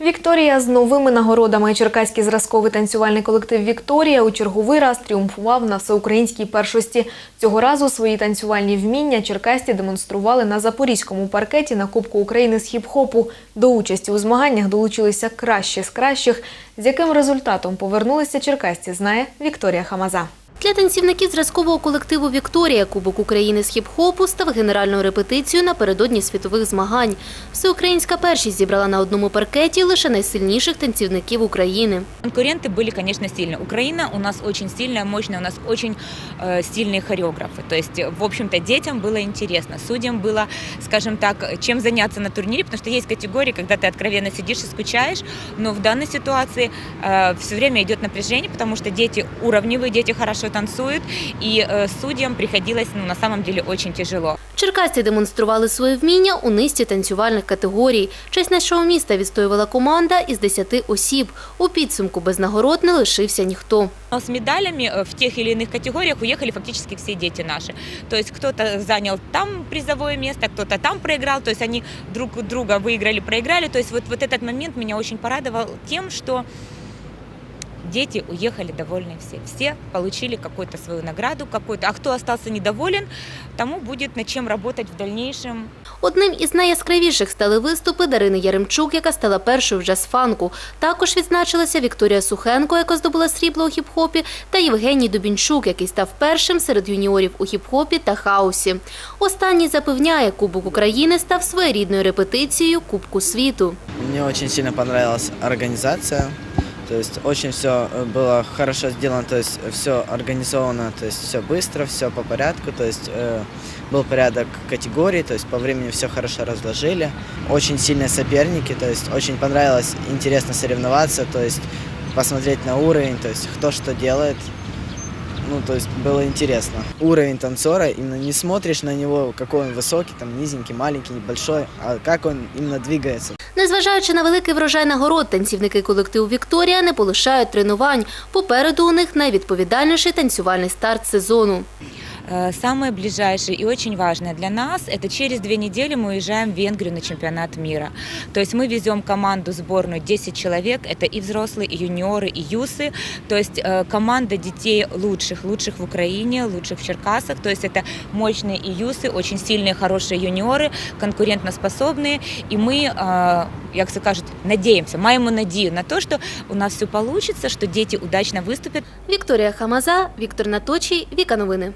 Вікторія з новими нагородами. Черкаський зразковий танцювальний колектив Вікторія у черговий раз тріумфував на всеукраїнській першості. Цього разу свої танцювальні вміння черкасці демонстрували на запорізькому паркеті на Кубку України з хіп-хопу. До участі у змаганнях долучилися кращі з кращих. З яким результатом повернулися черкасці, знає Вікторія Хамаза. Для танцівників зразкового колективу Вікторія Кубок України з хіп-хопу став генеральною репетицією напередодні світових змагань. Всеукраїнська першість зібрала на одному паркеті лише найсильніших танцівників України. Конкуренты были, конечно, сильные. Украина у нас очень сильная, мощная, у нас очень э, сильные хореографы. То есть, в общем-то, детям было интересно. Судьям было, скажем так, чем заняться на турнире, потому что есть категории, когда ты откровенно сидишь и скучаешь, но в данной ситуации э, все время идет напряжение, потому что дети уровневые, дети хорошо танцуют, и э, судьям приходилось, ну, на самом деле, очень тяжело. Черкасці демонстрували свої вміння у низці танцювальних категорій. Честь нашого міста відстоювала команда із 10 осіб. У підсумку без нагород не лишився ніхто. Но с медалями э, в тех или иных категориях уехали фактически все дети наши. То есть кто-то занял там призовое место, кто-то там проиграл, то есть они друг у друга выиграли, проиграли. То есть вот, вот этот момент меня очень порадовал тем, что дети уехали довольны все. Все получили какую-то свою награду, какую-то. А кто остался недоволен, тому будет над чем работать в дальнейшем. Одним із найяскравіших стали виступи Дарини Яремчук, яка стала першою в джаз-фанку. Також відзначилася Вікторія Сухенко, яка здобула срібло у хіп-хопі, та Євгеній Дубінчук, який став першим серед юніорів у хіп-хопі та хаосі. Останній запевняє, Кубок України став своєрідною репетицією Кубку світу. Мне очень сильно понравилась организация. То есть очень все было хорошо сделано, то есть все организовано, то есть все быстро, все по порядку, то есть э, был порядок категорий, то есть по времени все хорошо разложили. Очень сильные соперники, то есть очень понравилось, интересно соревноваться, то есть посмотреть на уровень, то есть кто что делает. Ну, то есть было интересно. Уровень танцора, именно не смотришь на него, какой он высокий, там, низенький, маленький, большой, а как он именно двигается. Незважаючи на великий врожай нагород, танцівники колективу Вікторія не полишають тренувань. Попереду у них найвідповідальніший танцювальний старт сезону. Э, Самое ближайшее и очень важное для нас – это через две недели мы уезжаем в Венгрию на чемпионат мира. То есть мы везем команду сборную 10 человек, это и взрослые, и юниоры, и юсы. То есть э, команда детей лучших, лучших в Украине, лучших в Черкасах. То есть это мощные и юсы, очень сильные, хорошие юниоры, конкурентоспособные. И мы, э, як це кажуть, надеемся, маємо надію на то, что у нас все получится, что дети удачно выступят, Вікторія Хамаза, Віктор Наточій, Віка Новини.